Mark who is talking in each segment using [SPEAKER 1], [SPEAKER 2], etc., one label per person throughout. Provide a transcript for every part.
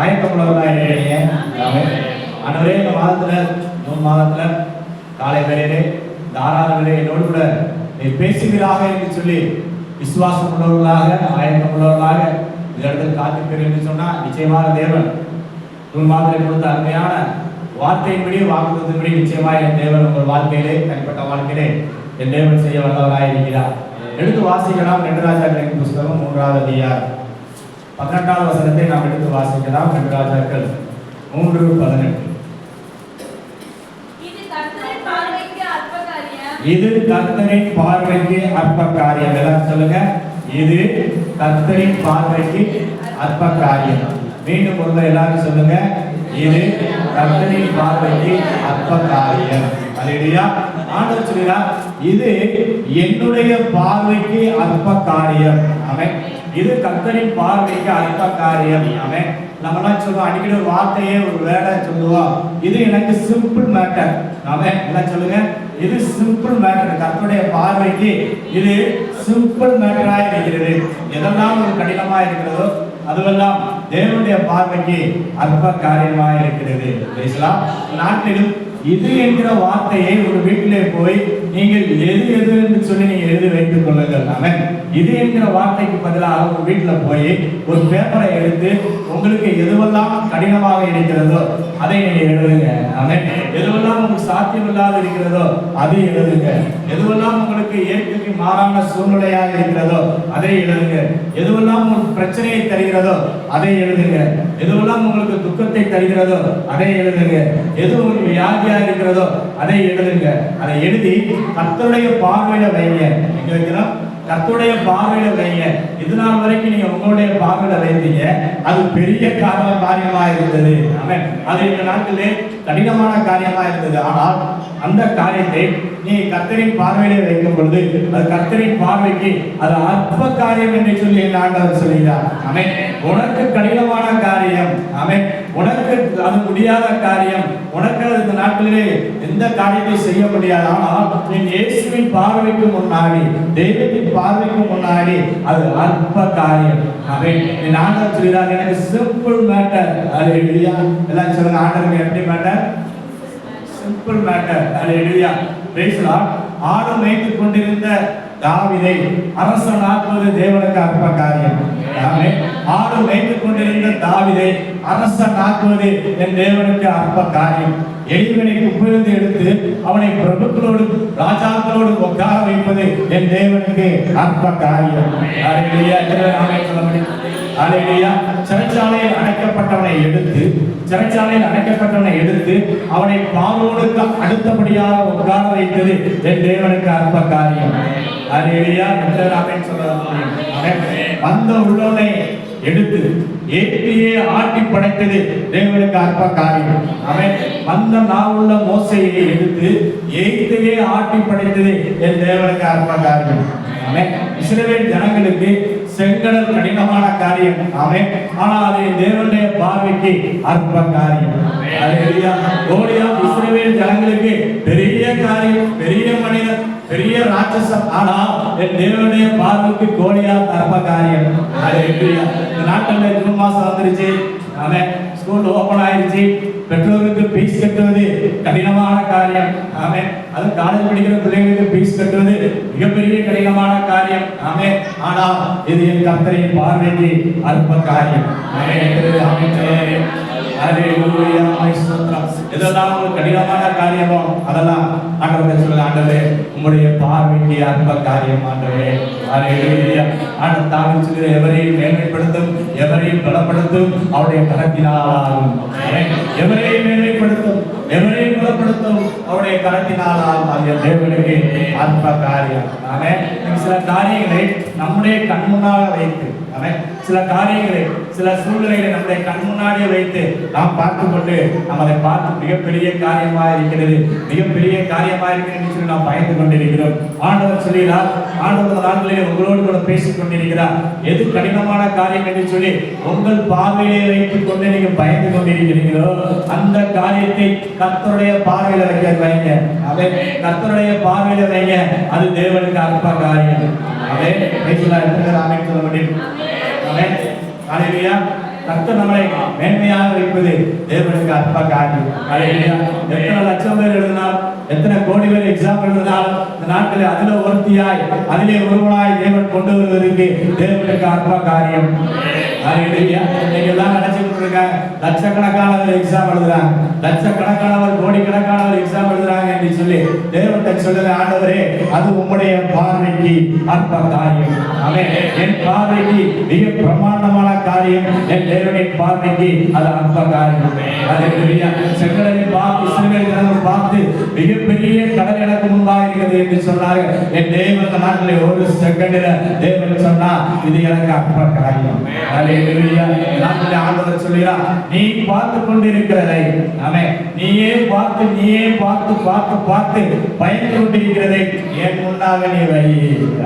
[SPEAKER 1] ஆயத்தமுள்ளவர்களாக இருக்கிறீங்க ஆமென். ஆண்டவரே இந்த மாதத்துல ஜூன் மாதத்துல காலை ஆறாவது வேளையிலே என்னோடு கூட நீ பேசுகிறாக என்று சொல்லி விசுவாசம் உள்ளவர்களாக ஆயத்தம் உள்ளவர்களாக இந்த இடத்துல காத்திருப்பீர்கள் என்று சொன்னா நிச்சயமாக தேவன் ஜூன் மாதத்தில் கொடுத்த அருமையான வார்த்தையின்படி வாக்குத்தத்தின்படி நிச்சயமாக என் தேவன் உங்கள் வாழ்க்கையிலே தனிப்பட்ட வாழ்க்கையிலே என் தேவன் செய்ய வல்லவராக இருக்கிறார் எடுத்து வாசிக்கலாம். ரெண்டு ராஜாக்களின் புஸ்தகம் மூன்றாவது அதிகாரம். பதினெட்டாவது வசனத்தை நாம் எடுத்து வாசிக்கலாம். ரெண்டு ராஜாக்கள் மூன்று பதினெட்டு.
[SPEAKER 2] இது கர்த்தரின் பார்வைக்கு அற்ப காரியம்.
[SPEAKER 1] எல்லாம் சொல்லுங்க. இது கர்த்தரின் பார்வைக்கு அற்ப காரியம் மீண்டும் ஒருவர் எல்லாரும் சொல்லுங்க. இது கர்த்தரின் பார்வைக்கு அற்ப காரியம் அல்லேலூயா ஆண்டவர் சொல்கிறார் இது என்னுடைய பார்வைக்கு அற்ப காரியம் ஆமென். இது கத்தரின் பார்வைக்கு அற்ப காரியம். ஆமென். நம்மலாம் சொல்லுவோம் அடிக்கடி ஒரு வார்த்தையே ஒரு வேலை சொல்லுவோம். இது எனக்கு சிம்பிள் மேட்டர் அவன் எல்லாம் சொல்லுங்க. இது சிம்பிள் மேட்டர் கர்த்தருடைய பார்வைக்கு இது சிம்பிள் மேட்டராக இருக்கிறது. எதெல்லாம் ஒரு கடினமாக இருக்கிறதோ அதுவெல்லாம் தேவனுடைய பார்வைக்கு அற்ப காரியமாக இருக்கிறது. பேசலாம் நாட்டிலும் இது என்கிற வார்த்தையை ஒரு வீட்டிலே போய் நீங்கள் எது எது? என்று சொல்லி நீங்கள் எழுதி வைத்துக் கொள்ளுங்கள் இது என்கிற வார்த்தைக்கு பதிலாக உங்கள் வீட்டுல போய் ஒரு பேப்பரை எடுத்து உங்களுக்கு எதுவெல்லாம் கடினமாக இருக்கிறதோ அதை நீங்க எழுதுங்க. ஆமென். எதுவெல்லாம் உங்களுக்கு சாத்தியம் இல்லாத இருக்கிறதோ அதை எழுதுங்க. எதுவெல்லாம் உங்களுக்கு ஏற்க மாறான சூழ்நிலையாக இருக்கிறதோ அதை எழுதுங்க. எதுவெல்லாம் உங்களுக்கு பிரச்சனையை தருகிறதோ அதை எழுதுங்க. எதுவெல்லாம் உங்களுக்கு துக்கத்தை தருகிறதோ அதை எழுதுங்க. எது உங்களுக்கு வியாதியா இருக்கிறதோ அதை எழுதுங்க. அதை எழுதி கத்தருடைய பார்வையில வைங்க. எங்க வைக்கிறோம்? கத்துடைய பார்வையில வைங்க. இது நாள் வரைக்கும் நீங்க உங்களுடைய பார்வையில வைத்தீங்க. அது பெரிய காரண காரியமா இருந்தது. ஆமென். அது இந்த நாட்டிலே கடினமான காரியமா இருந்தது. ஆனால் அந்த காரியத்தை நீ கர்த்தரின் பார்வையிலே வைக்கும் பொழுது அது கர்த்தரின் பார்வைக்கு அது அற்ப காரியம் என்று சொல்லி என் ஆண்டவர் சொல்கிறார். அமை உனக்கு கடினமான காரியம். அமை உனக்கு அது முடியாத காரியம். உனக்கு இந்த நாட்களிலே எந்த காரியத்தை செய்ய முடியாது. ஆனால் நீ இயேசுவின் பார்வைக்கு முன்னாடி தெய்வத்தின் பார்வைக்கு முன்னாடி அது அற்ப காரியம். ஆமென். என் ஆண்டவர் சொல்கிறார் எனக்கு சிம்பிள் மேட்டர் அது எல்லாம் சொல்லுங்க ஆண்டவருக்கு எப்படி matter simple matter hallelujah praise ஆடு மேய்த்து கொண்டிருந்த தாவீதை அரசனாக்குவது தேவனுக்கு அற்ப காரியம். ஆடு மேய்த்து கொண்டிருந்த தாவீதை அரசனாக்குவது என் தேவனுக்கு அற்ப காரியம். எளிவனை குப்பிலிருந்து எடுத்து அவனை பிரபுக்களோடு ராஜாக்களோடு உட்கார வைப்பது என் தேவனுக்கு அற்ப காரியம். அல்லேலூயா எத்தனை சொல்ல முடியும். அல்லேலூயா சிறைச்சாலையில் அடைக்கப்பட்டவனை எடுத்து சிறைச்சாலையில் அடைக்கப்பட்டவனை எடுத்து அவனை பாவோனுக்கு அடுத்தபடியாக உட்கார வைத்தது என் தேவனுக்கு அற்ப காரியம். அல்லேலூயா எத்தனை நாளை சொல்ல வந்த உள்ளவனை எடுத்து ஏற்றியே ஆட்டி படைத்தது தேவனுக்கு அற்ப காரியம். அவன் வந்த நாவுள்ள மோசையை எடுத்து ஏற்றியே ஆட்டி படைத்தது என் தேவனுக்கு அற்ப காரியம். அவன் சிலவே ஜனங்களுக்கு செங்கடல் கடினமான காரியம். அவன் ஆனால் அது தேவனுடைய பார்வைக்கு அற்ப காரியம். அல்லேலூயா கோலியா இஸ்ரவேல் ஜனங்களுக்கு பெரிய காரியம் பெரிய மனிதன் பெரிய ராட்சசம் ஆனா என் தேவனுடைய பார்வைக்கு கோலியா தர்ம காரியம். எப்படியா இந்த நாட்டில் ஜூன் மாசம் வந்துருச்சு. அவன் ஸ்கூல் ஓப்பன் ஆயிடுச்சு பெற்றோருக்கு ஃபீஸ் கட்டுவது கடினமான காரியம். ஆமே அது காலேஜ் படிக்கிற பிள்ளைங்களுக்கு ஃபீஸ் கட்டுவது மிகப்பெரிய கடினமான காரியம். ஆமே ஆனால் இது என் கர்த்தரின் பார்வைக்கு அற்ப காரியம். இதெல்லாம் ஒரு கடினமான காரியமோ? அதெல்லாம் ஆண்டவர் சொல்ல ஆண்டவரே. உம்முடைய பார்வைக்கு அற்ப காரியம் ஆண்டவரே. அல்லேலூயா ஆண்டவர் சொல்கிற எவரையும் மேன்மைப்படுத்தும் எவரையும் பலப்படுத்தும் அவருடைய கரத்தினாலும் எவரையும் மேன்மைப்படுத்தும் எவரையும் பலப்படுத்தும் அவருடைய கரத்தினாலும் அந்த தேவனுக்கு அற்ப காரியம். ஆமென். சில காரியங்களை நம்முடைய கண் முன்னால் வைத்து சில காரியங்களை சில சூழ்நிலைகளை நம்முடைய கண் முன்னாடியே வைத்து நாம் பார்த்து கொண்டு நாம் அதை பார்த்து மிகப்பெரிய காரியமாக இருக்கிறது. மிகப்பெரிய காரியமா இருக்கிறது சொல்லி நாம் பயந்து கொண்டிருக்கிறோம். ஆண்டவர் சொல்கிறார் ஆண்டவர் இந்த உங்களோடு கூட பேசிக் கொண்டிருக்கிறார். எது கடினமான காரியம் என்று சொல்லி உங்கள் பார்வையிலே வைத்துக் கொண்டு நீங்கள் பயந்து கொண்டிருக்கிறீர்களோ அந்த காரியத்தை கத்தருடைய பார்வையில் வைக்க வைங்க. அவை கத்தருடைய பார்வையில் வைங்க. அது தேவனுக்கு அற்ப காரியம். அவை பேசலாம் ஹalleluya கர்த்தர் நம்மளை மேன்மையாக வைப்பது தேவனுக்கு அற்ப காரியம் அல்லேலூயா. எத்தனை லட்சம் பேர் எழுதினால் எத்தனை கோடி பேர் எக்ஸாம் எழுதினால் இந்த நாட்களில் அதுல ஒருத்தியாய் அதிலே ஒருவனாய் தேவன் கொண்டு வருவதற்கு தேவனுக்கு அற்ப காரியம் அல்லேலூயா. நீங்க எல்லாம் நினைச்சு இருக்காங்க லட்சக்கணக்கானவர் எக்ஸாம் எழுதுறாங்க. லட்சக்கணக்கானவர் கோடிக்கணக்கானவர் எக்ஸாம் எழுதுறாங்க என்று சொல்லி தேவத்தை சொல்லுங்க ஆண்டவரே அது உங்களுடைய பார்வைக்கு அற்ப காரியம் ஆமென். என் பார்வைக்கு மிக பிரமாண்டமான காரியம் என் தேவனின் பார்வைக்கு அது அற்ப காரியம் அல்லேலூயா செங்கடலை பார்த்து இஸ்ரவேல் பார்த்து மிகப்பெரிய கடல் எனக்கு முன்பாக இருக்கிறது என்று சொன்னார்கள். என் தேவன் நாட்டில் ஒரு செகண்டில் தேவன் சொன்னா இது எனக்கு அற்ப காரியம் அல்லேலூயா நாட்டில் ஆண்டவர் சொல்கிறார் நீ பார்த்து கொண்டிருக்கிறதை ஆமே நீயே பார்த்து நீயே பார்த்து பார்த்து பார்த்து பயந்து கொண்டிருக்கிறதை என் முன்னாக நீ வை.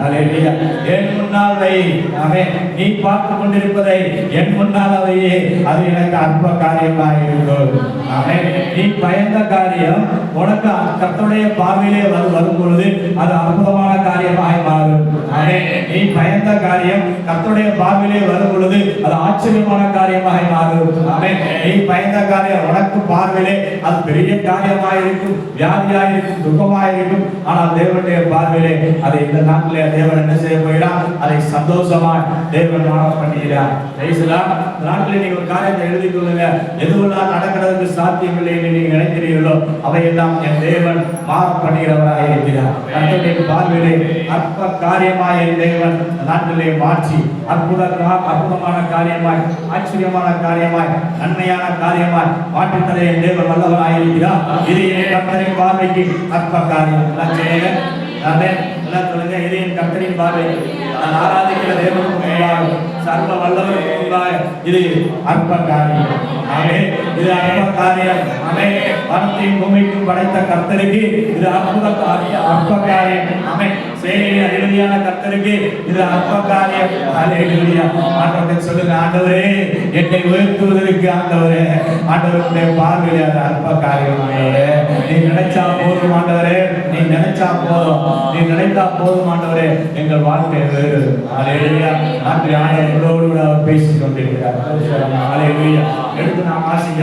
[SPEAKER 1] அலையா என் முன்னால் வை ஆமே நீ பார்த்து கொண்டிருப்பதை என் முன்னால் வையே அது எனக்கு அற்ப காரியமாக இருக்கும். ஆமே நீ பயந்த காரியம் உனக்கு கத்தனுடைய பார்வையிலே வரு வரும் பொழுது அது அற்புதமாக பயந்த காரியம் கர்த்தருடைய பார்வையிலே வரும் பொழுது அது ஆச்சரியமான காரியமாக மாறும். ஆமென். நீ பயந்த காரியம். உனக்கு பார்வையிலே அது பெரிய காரியமாக இருக்கும் வியாதியாக இருக்கும் துக்கமாக இருக்கும் ஆனால் தேவனுடைய பார்வையிலே அதை இந்த நாட்டிலே தேவன் என்ன செய்ய போகிறார்? அதை சந்தோஷமா தேவன் மாற பண்ணுகிறார். ஜெயிசலாம் இந்த நாட்டிலே நீங்க ஒரு காரியத்தை எழுதி கொள்ளுங்க. எதுவெல்லாம் நடக்கிறதுக்கு சாத்தியம் இல்லை என்று நீங்க நினைக்கிறீர்களோ அவையெல்லாம் என் தேவன் மாற பண்ணுகிறவராக இருக்கிறார். கர்த்தருடைய பார்வையிலே அற்ப காரியமாக என் தேவன் நாட்டிலே மாற்றி அற்புத அற்புதமான காரியமாய் ஆச்சரியமான காரியமாய் நன்மையான காரியமாய் மாற்றித்தர என் தேவன் வல்லவராய் இது என் கர்த்தரின் பார்வைக்கு அற்ப காரியம். எல்லாம் ஆமென். எல்லாம் சொல்லுங்க இது என் கர்த்தரின் பார்வை. நான் ஆராதிக்கிற தேவனுக்கு முன்பாக சர்வ வல்லவருக்கு முன்பாக இது அற்ப காரியம் ஆமே இது அற்ப காரியம் ஆமே வானத்தையும் பூமிக்கும் படைத்த கர்த்தருக்கு இது அற்புத காரியம் அற்ப காரியம் ஆமே சேனையின் அதிபதியான கர்த்தருக்கு இது அற்ப காரியம் ஹalleluya. ஆண்டவரே சொல்லுங்க ஆண்டவரே என்னை உயர்த்துவதற்கு ஆண்டவரே ஆண்டவருடைய பார்வையில் அது அற்ப காரியம் ஆண்டவரே நீ நினைச்ச நினைச்சா போதும். நீ நினைத்தா போதும் ஆண்டவரே. எங்கள் வாழ்க்கை வேறு. ஹalleluya. நாட்டில் ஆண்டவர் உங்களோடு கூட அவர் பேசிக் கொண்டிருக்கிறார் எடுத்து நாம் ஆசிக்க